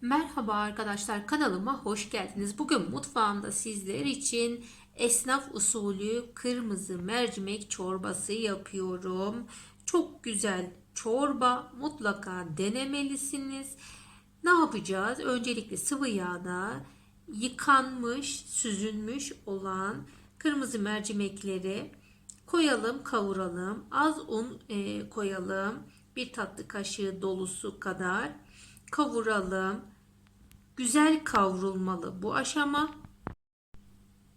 Merhaba arkadaşlar kanalıma hoş geldiniz. Bugün mutfağımda sizler için esnaf usulü kırmızı mercimek çorbası yapıyorum. Çok güzel çorba mutlaka denemelisiniz. Ne yapacağız? Öncelikle sıvı yağda yıkanmış, süzülmüş olan kırmızı mercimekleri koyalım, kavuralım. Az un e, koyalım. Bir tatlı kaşığı dolusu kadar kavuralım. Güzel kavrulmalı bu aşama.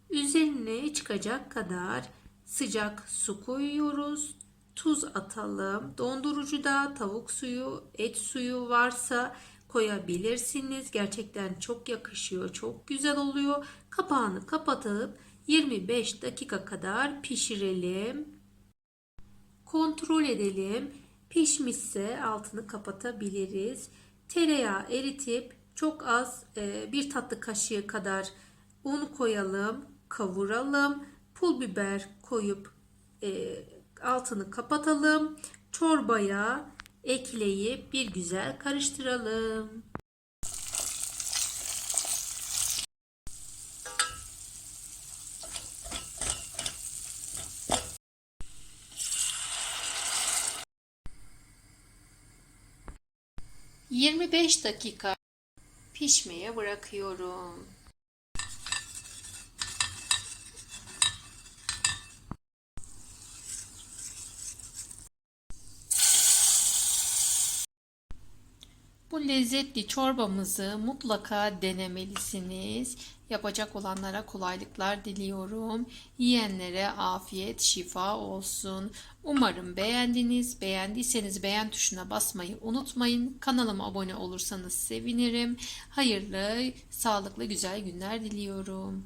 Üzerine çıkacak kadar sıcak su koyuyoruz. Tuz atalım. Dondurucuda tavuk suyu, et suyu varsa koyabilirsiniz. Gerçekten çok yakışıyor. Çok güzel oluyor. Kapağını kapatıp 25 dakika kadar pişirelim. Kontrol edelim. Pişmişse altını kapatabiliriz. Tereyağı eritip çok az e, bir tatlı kaşığı kadar un koyalım, kavuralım. Pul biber koyup e, altını kapatalım. Çorbaya ekleyip bir güzel karıştıralım. ...25 dakika pişmeye bırakıyorum. Bu lezzetli çorbamızı mutlaka denemelisiniz. Yapacak olanlara kolaylıklar diliyorum. Yiyenlere afiyet, şifa olsun. Umarım beğendiniz. Beğendiyseniz beğen tuşuna basmayı unutmayın. Kanalıma abone olursanız sevinirim. Hayırlı, sağlıklı, güzel günler diliyorum.